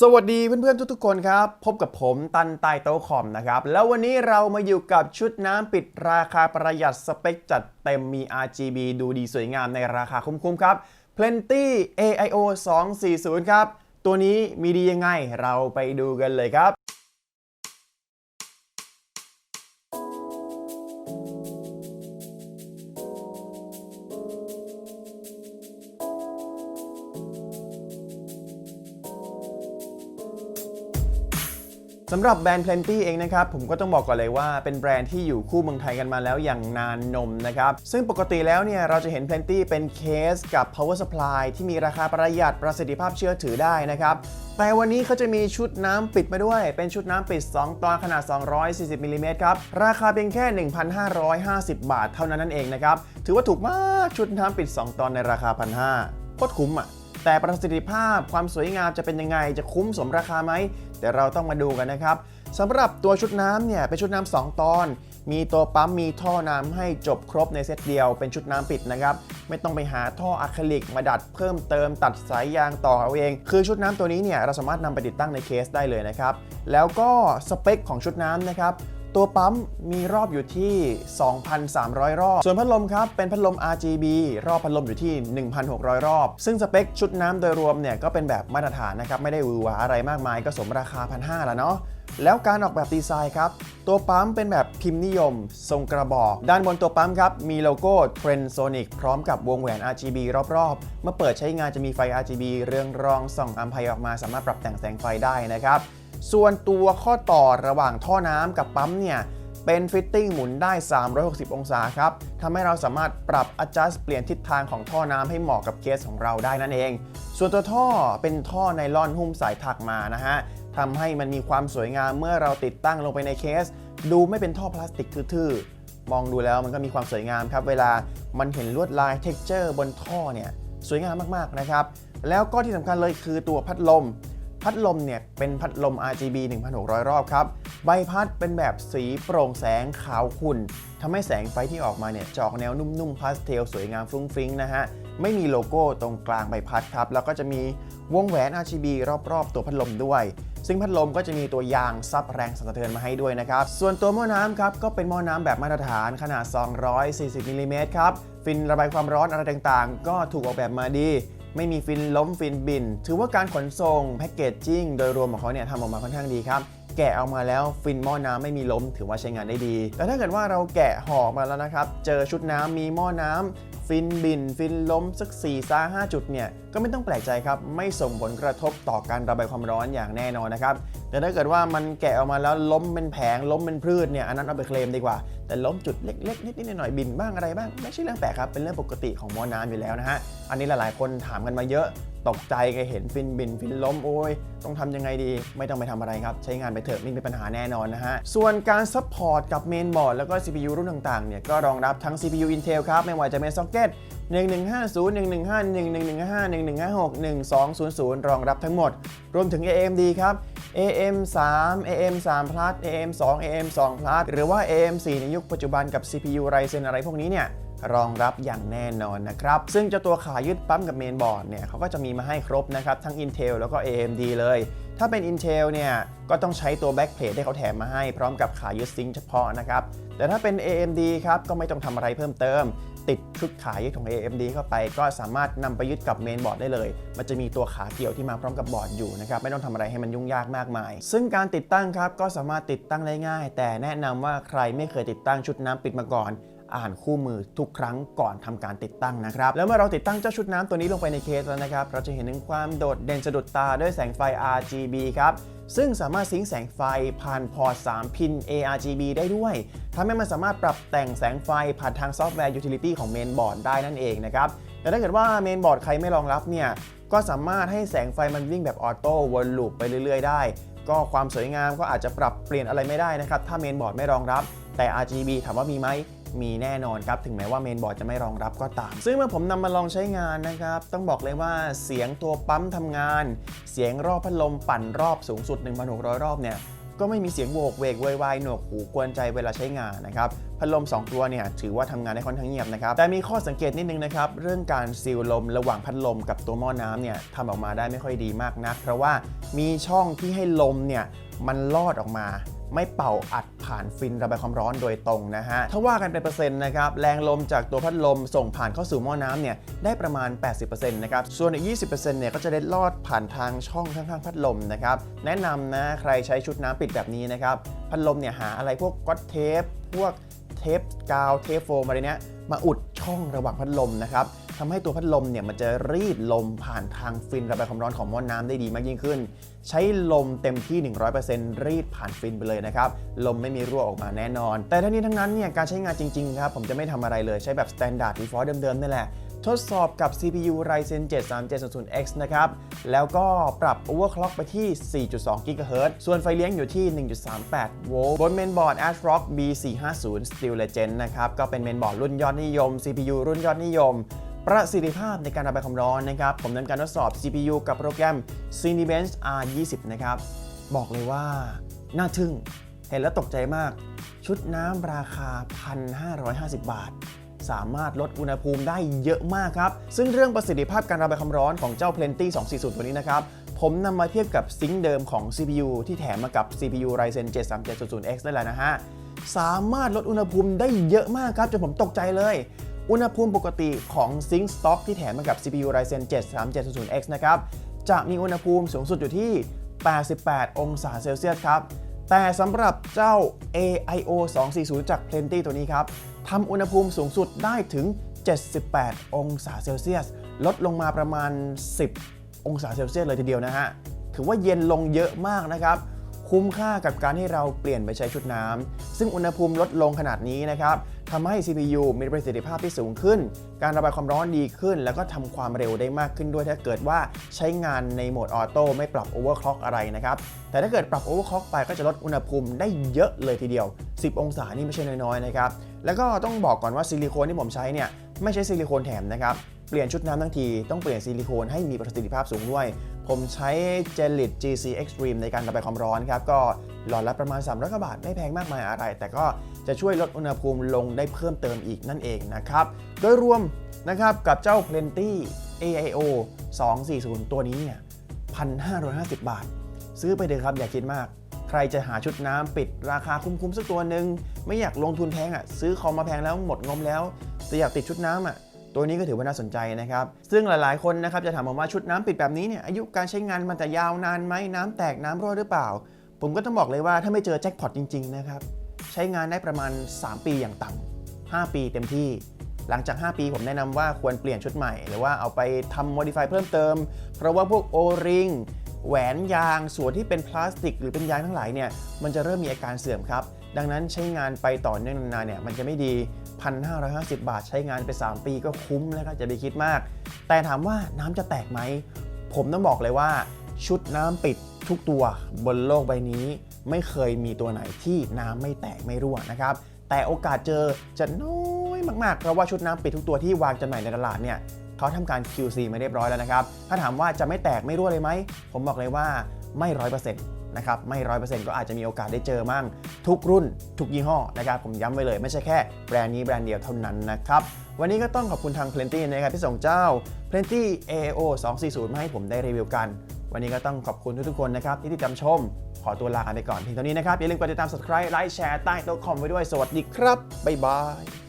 สวัสดีเพื่อนๆทุกๆคนครับ พบกับผมตันไตโตคอมนะครับ แล้ววันนี้เรามาอยู่กับชุดน้ำปิดราคาประหยัดสเปคจัดเต็มมี RGB ดูดีสวยงามในราคาคุ้มๆครับ Plenty AIO 240 ครับ ตัวนี้มีดียังไงเราไปดูกันเลยครับ สำหรับแบรนด์ Plenty เองนะครับผมก็ต้องบอกก่อนเลยว่าเป็นแบรนด์ที่อยู่คู่เมืองไทยกันมาแล้วอย่างนานนมนะครับซึ่งปกติแล้วเนี่ยเราจะเห็น Plenty เป็นเคสกับ power supply ที่มีราคาประหยัดประสิทธิภาพเชื่อถือได้นะครับแต่วันนี้เขาจะมีชุดน้ำปิดมาด้วย เป็นชุดน้ำปิด 2 ตอนขนาด 240มิลลิเมตรครับ ราคาเพียงแค่ 1,550 บาทเท่านั้นนั่นเองนะครับ ถือว่าถูกมาก ชุดน้ำปิด 2 ตอนในราคา 1,500โคตรคุ้มอะ แต่ประสิทธิภาพความสวยงามจะเป็นยังไง จะคุ้มสมราคาไหม แต่เราต้องมาดูกันนะครับสำหรับตัวชุดน้ำเนี่ยเป็นชุดน้ำ2ตอน มีตัวปั๊มมีท่อน้ำให้จบครบในเซตเดียวเป็นชุดน้ำปิดนะครับ ไม่ต้องไปหาท่ออะคริลิกมาดัดเพิ่มเติมตัดสายยางต่อเอาเอง คือชุดน้ำตัวนี้เนี่ยเราสามารถนำไปติดตั้งในเคสได้เลยนะครับ แล้วก็สเปคของชุดน้ำนะครับ ตัวปั๊มมีรอบอยู่ที่ 2,300 รอบ ส่วนพัดลมครับ เป็นพัดลม RGB รอบพัดลมอยู่ที่ 1,600 รอบ ซึ่งสเปคชุดน้ำโดยรวมเนี่ยก็เป็นแบบมาตรฐานนะครับ ไม่ได้วือหวาอะไรมากมายก็สมราคา 1,500แล้วเนาะแล้วการออกแบบดีไซน์ครับ ตัวปั๊มเป็นแบบพิมพ์นิยม ทรงกระบอก ด้านบนตัวปั๊มครับ มีโลโก้ Trendsonic พร้อมกับวงแหวน RGB รอบๆ เมื่อเปิดใช้งานจะมีไฟ RGB เรืองรองส่องอัมไพออกมาสามารถปรับแต่งแสงไฟได้นะครับ ส่วนตัวข้อต่อระหว่างท่อน้ำกับปั๊มเนี่ยเป็นฟิตติ้งหมุนได้ 360 องศาครับทำให้เราสามารถปรับ adjust เปลี่ยนทิศทางของท่อน้ำให้เหมาะกับเคสของเราได้นั่นเอง ส่วนตัวท่อเป็นท่อไนลอนหุ้มสายถักมานะฮะทำให้มันมีความสวยงามเมื่อเราติดตั้งลงไปในเคส ดูไม่เป็นท่อพลาสติกทื่อๆ มองดูแล้วมันก็มีความสวยงามครับ เวลามันเห็นลวดลาย texture บนท่อเนี่ยสวยงามมากๆนะครับ แล้วก็ที่สำคัญเลยคือตัวพัดลม พัดลมเนี่ยเป็นพัดลม RGB 1,600 รอบครับ ใบพัดเป็นแบบสีโปร่งแสงขาวขุ่นทำให้แสงไฟที่ออกมาเนี่ยจออกแนวนุ่มๆพาสเทลสวยงามฟรุ้งฟริ้งนะฮะ ไม่มีโลโก้ตรงกลางใบพัดครับ แล้วก็จะมีวงแหวน RGB รอบๆ ตัวพัดลมด้วย ซึ่งพัดลมก็จะมีตัวยางซับแรงสั่นสะเทือนมาให้ด้วยนะครับ ส่วนตัวหม้อน้ำครับก็เป็นหม้อน้ำแบบมาตรฐานขนาด 240มิลลิเมตรครับ ฟินระบายความร้อนอะไรต่างๆ ก็ถูกออกแบบมาดี ไม่มีฟินล้มฟินบิน ถือว่าการขนส่งแพ็กเกจจิ้งโดยรวมของเขาเนี่ยทำออกมาค่อนข้างดีครับแกะเอามาแล้วฟินหม้อน้ำไม่มีล้ม ถือว่าใช้งานได้ดี แล้วถ้าเกิดว่าเราแกะห่อมาแล้วนะครับ เจอชุดน้ำมีหม้อน้ำฟินบิน ฟินล้มสัก4ี่ซาห้าจุดเนี่ยก็ไม่ต้องแปลกใจครับ ไม่ส่งผลกระทบต่อการระบายความร้อนอย่างแน่นอนนะครับ แต่ถ้าเกิดว่ามันแกะออกมาแล้วล้มเป็นแผงล้มเป็นพืชเนี่ยอันนั้นเอาไปเคลมดีกว่า แต่ล้มจุดเล็กๆ นิดๆหน่อยๆบินบ้างอะไรบ้างไม่ใช่เรื่องแปลกครับ เป็นเรื่องปกติของมอน้ำอยู่แล้วนะฮะ อันนี้หลายๆคนถามกันมาเยอะ ตกใจก็เห็นฟินบินฟินล้มโอ้ยต้องทำยังไงดี ไม่ต้องไปทำอะไรครับ ใช้งานไปเถอะไม่มีปัญหาแน่นอนนะฮะ ส่วนการซัพพอร์ตกับเมนบอร์ดแล้วก็ CPU รุ่นต่างๆเนี่ยก็รองรับทั้ง CPU Intel ครับไม่ว่าจะเป็นซ็อกเก็ต 1150 1151 1155 1156 1200 รองรับทั้งหมด รวมถึง AMD ครับ AM 3 AM 3 plus AM 2 AM 2 plus หรือว่า AM 4 ในยุคปัจจุบันกับ CPU Ryzen อะไรพวกนี้เนี่ยรองรับอย่างแน่นอนนะครับ ซึ่งเจ้าตัวขายึดปั๊มกับเมนบอร์ดเนี่ยเขาก็จะมีมาให้ครบนะครับ ทั้ง Intel แล้วก็ AMD เลย ถ้าเป็น Intel เนี่ยก็ต้องใช้ตัว backplate ที่เขาแถมมาให้พร้อมกับขายึดซิงค์เฉพาะนะครับ แต่ถ้าเป็น AMD ครับ ก็ไม่ต้องทำอะไรเพิ่มเติม ติดชุดขายึดของ AMD เข้าไป ก็สามารถนำไปยึดกับเมนบอร์ดได้เลย มันจะมีตัวขาเกี่ยวที่มาพร้อมกับบอร์ดอยู่นะครับ ไม่ต้องทำอะไรให้มันยุ่งยากมากมาย ซึ่งการติดตั้งครับก็สามารถติดตั้งได้ง่าย แต่แนะนำว่าใครไม่เคยติดตั้งชุดน้ำปิดมาก่อนอ่านคู่มือทุกครั้งก่อนทำการติดตั้งนะครับ แล้วเมื่อเราติดตั้งเจ้าชุดน้ำตัวนี้ลงไปในเคสแล้วนะครับ เราจะเห็นถึงความโดดเด่นสะดุดตาด้วยแสงไฟ RGB ครับ ซึ่งสามารถซิงแสงไฟผ่านพอร์ต 3 พิน ARGB ได้ด้วยทำให้มันสามารถปรับแต่งแสงไฟผ่านทางซอฟต์แวร์ Utility ของเมนบอร์ดได้นั่นเองนะครับแต่ถ้าเกิดว่าเมนบอร์ดใครไม่รองรับเนี่ย ก็สามารถให้แสงไฟมันวิ่งแบบออโต้วนลูปไปเรื่อยๆ ได้ ก็ความสวยงามก็อาจจะปรับเปลี่ยนอะไรไม่ได้นะครับ ถ้าเมนบอร์ดไม่รองรับ แต่ RGB ถามว่ามีไหม มีแน่นอนครับถึงแม้ว่าเมนบอร์ดจะไม่รองรับก็ตาม ซึ่งเมื่อผมนำมาลองใช้งานนะครับ ต้องบอกเลยว่าเสียงตัวปั๊มทำงาน เสียงรอบพัดลมปั่นรอบสูงสุด 1,600 รอบเนี่ยก็ไม่มีเสียงโวกเวกวยวายหนวกหูกวนใจเวลาใช้งานนะครับพัดลม 2 ตัวเนี่ยถือว่าทำงานได้ค่อนข้างเงียบนะครับ แต่มีข้อสังเกตนิดนึงนะครับ เรื่องการซีลลมระหว่างพัดลมกับตัวหม้อน้ำเนี่ยทำออกมาได้ไม่ค่อยดีมากนัก เพราะว่ามีช่องที่ให้ลมเนี่ยมันลอดออกมา ไม่เป่าอัดผ่านฟินระบายความร้อนโดยตรงนะฮะ ถ้าว่ากันเป็นเปอร์เซ็นต์นะครับ แรงลมจากตัวพัดลมส่งผ่านเข้าสู่หม้อน้ำเนี่ยได้ประมาณ 80%นะครับ ส่วนอีก 20%เนี่ยก็จะได้ลอดผ่านทางช่องข้างๆ พัดลมนะครับ แนะนำนะใครใช้ชุดน้ำปิดแบบนี้นะครับ พัดลมเนี่ยหาอะไรพวกก๊อตเทป พวกเทปกาว เทปโฟมอะไรเนี้ยมาอุดช่องระหว่างพัดลมนะครับ ทำให้ตัวพัดลมเนี่ยมันจะรีดลมผ่านทางฟินระบายความร้อนของหม้อน้ำได้ดีมากยิ่งขึ้น ใช้ลมเต็มที่ 100%รีดผ่านฟินไปเลยนะครับ ลมไม่มีรั่วออกมาแน่นอน แต่ทั้งนี้ทั้งนั้นเนี่ยการใช้งานจริงๆครับผมจะไม่ทำอะไรเลยใช้แบบ Standard Default เดิมๆนี่แหละทดสอบกับ CPU Ryzen 7 3700X นะครับ แล้วก็ปรับ overclock ไปที่ 4.2 GHz ส่วนไฟเลี้ยงอยู่ที่ 1.38 โวลต์ บนเมนบอร์ด ASRock B450 Steel Legend นะครับ ก็เป็นเมนบอร์ดรุ่นยอดนิยม CPU รุ่นยอดนิยม ประสิทธิภาพในการระบายความร้อนนะครับ ผมนำการทดสอบ CPU กับโปรแกรม Cinebench R20 นะครับ บอกเลยว่า น่าทึ่ง เห็นแล้วตกใจมาก ชุดน้ำราคา 1,550 บาท สามารถลดอุณหภูมิได้เยอะมากครับ ซึ่งเรื่องประสิทธิภาพการระบายความร้อนของเจ้า Plenty 240 ตัวนี้นะครับ ผมนำมาเทียบกับซิงค์เดิมของ CPU ที่แถมมากับ CPU Ryzen 7 3700X ได้แล้วนะฮะ สามารถลดอุณหภูมิได้เยอะมากครับจนผมตกใจเลย อุณหภูมิปกติของซิงค์สต็อกที่แถมมากับ CPU Ryzen 7 3700X นะครับ จะมีอุณหภูมิสูงสุดอยู่ที่ 88 องศาเซลเซียสครับ แต่สำหรับเจ้า AIO 240 จาก Plenty ตัวนี้ครับทำอุณหภูมิสูงสุดได้ถึง 78 องศาเซลเซียส ลดลงมาประมาณ 10 องศาเซลเซียสเลยทีเดียวนะฮะ ถือว่าเย็นลงเยอะมากนะครับ คุ้มค่ากับการที่เราเปลี่ยนไปใช้ชุดน้ำซึ่งอุณหภูมิลดลงขนาดนี้นะครับทำให้ CPU มีประสิทธิภาพที่สูงขึ้น การระบายความร้อนดีขึ้น แล้วก็ทำความเร็วได้มากขึ้นด้วยถ้าเกิดว่าใช้งานในโหมดออโต้ไม่ปรับ overclock อกอะไรนะครับ แต่ถ้าเกิดปรับ overclock ไปก็จะลดอุณหภูมิได้เยอะเลยทีเดียว 10 องศานี่ไม่ใช่น้อยๆนะครับ แล้วก็ต้องบอกก่อนว่าซิลิโคนที่ผมใช้เนี่ยไม่ใช่ซิลิโคนแถมนะครับ เปลี่ยนชุดน้ำทั้งที ต้องเปลี่ยนซิลิโคนให้มีประสิทธิภาพสูงด้วย ผมใช้ Gellit GC Extreme ในการระบายความร้อนครับ ก็หลอดละประมาณ 300กว่าบาท ไม่แพงมากมายอะไร แต่ก็จะช่วยลดอุณหภูมิลงได้เพิ่มเติมอีกนั่นเองนะครับ โดยรวมนะครับกับเจ้า Plenty AIO 240 ตัวนี้เนี่ย1,550 บาท ซื้อไปเลยครับอย่าคิดมาก ใครจะหาชุดน้ำปิดราคาคุ้มๆสักตัวหนึ่งไม่อยากลงทุนแพงอะซื้อคอมมาแพงแล้วหมดงบแล้วแต่อยากติดชุดน้ำอะ ตัวนี้ก็ถือว่าน่าสนใจนะครับ ซึ่งหลายๆ คนนะครับจะถามผมว่าชุดน้ำปิดแบบนี้เนี่ยอายุการใช้งานมันจะยาวนานไหมน้ำแตกน้ำรั่วหรือเปล่า ผมก็ต้องบอกเลยว่าถ้าไม่เจอแจ็คพอตจริง ๆ นะครับ ใช้งานได้ประมาณ 3 ปีอย่างต่ำ5 ปีเต็มที่ หลังจาก 5 ปีผมแนะนำว่าควรเปลี่ยนชุดใหม่ หรือว่าเอาไปทำ modify เพิ่มเติม เพราะว่าพวก O-ring แหวนยางส่วนที่เป็นพลาสติก หรือเป็นยางทั้งหลายเนี่ยมันจะเริ่มมีอาการเสื่อมครับ ดังนั้นใช้งานไปต่อเนื่องนานๆเนี่ยมันจะไม่ดี 1,550 บาท ใช้งานไป 3 ปีก็คุ้มแล้วก็จะไปคิดมาก แต่ถามว่าน้ำจะแตกไหม ผมต้องบอกเลยว่า ชุดน้ำปิดทุกตัวบนโลกใบนี้ ไม่เคยมีตัวไหนที่น้ำไม่แตกไม่รั่วนะครับ แต่โอกาสเจอจะน้อยมากๆ เพราะว่าชุดน้ำปิดทุกตัวที่วางจำหน่ายในตลาดเนี่ยเขาทำการ QC มาเรียบร้อยแล้วนะครับ ถ้าถามว่าจะไม่แตกไม่รั่วเลยไหม ผมบอกเลยว่าไม่ร้อยเปอร์เซ็นต์นะครับ ไม่ร้อยเปอร์เซ็นต์ก็อาจจะมีโอกาสได้เจอมั่ง ทุกรุ่นทุกยี่ห้อนะครับ ผมย้ำไว้เลยไม่ใช่แค่แบรนด์นี้แบรนด์เดียวเท่านั้นนะครับ วันนี้ก็ต้องขอบคุณทาง Plenty นะครับที่ส่งเจ้า Plenty AAO 240 มาให้ผมได้รีวิวกัน วันนี้ก็ต้องขอบคุณทุกๆคนนะครับที่ติดตามชม ขอตัวลากันไปก่อนเพียงเท่านี้นะครับอย่าลืมกดติดตาม subscribe ไลค์แชร์ใต้โต๊ะคอมไว้ด้วยสวัสดีครับบ๊ายบาย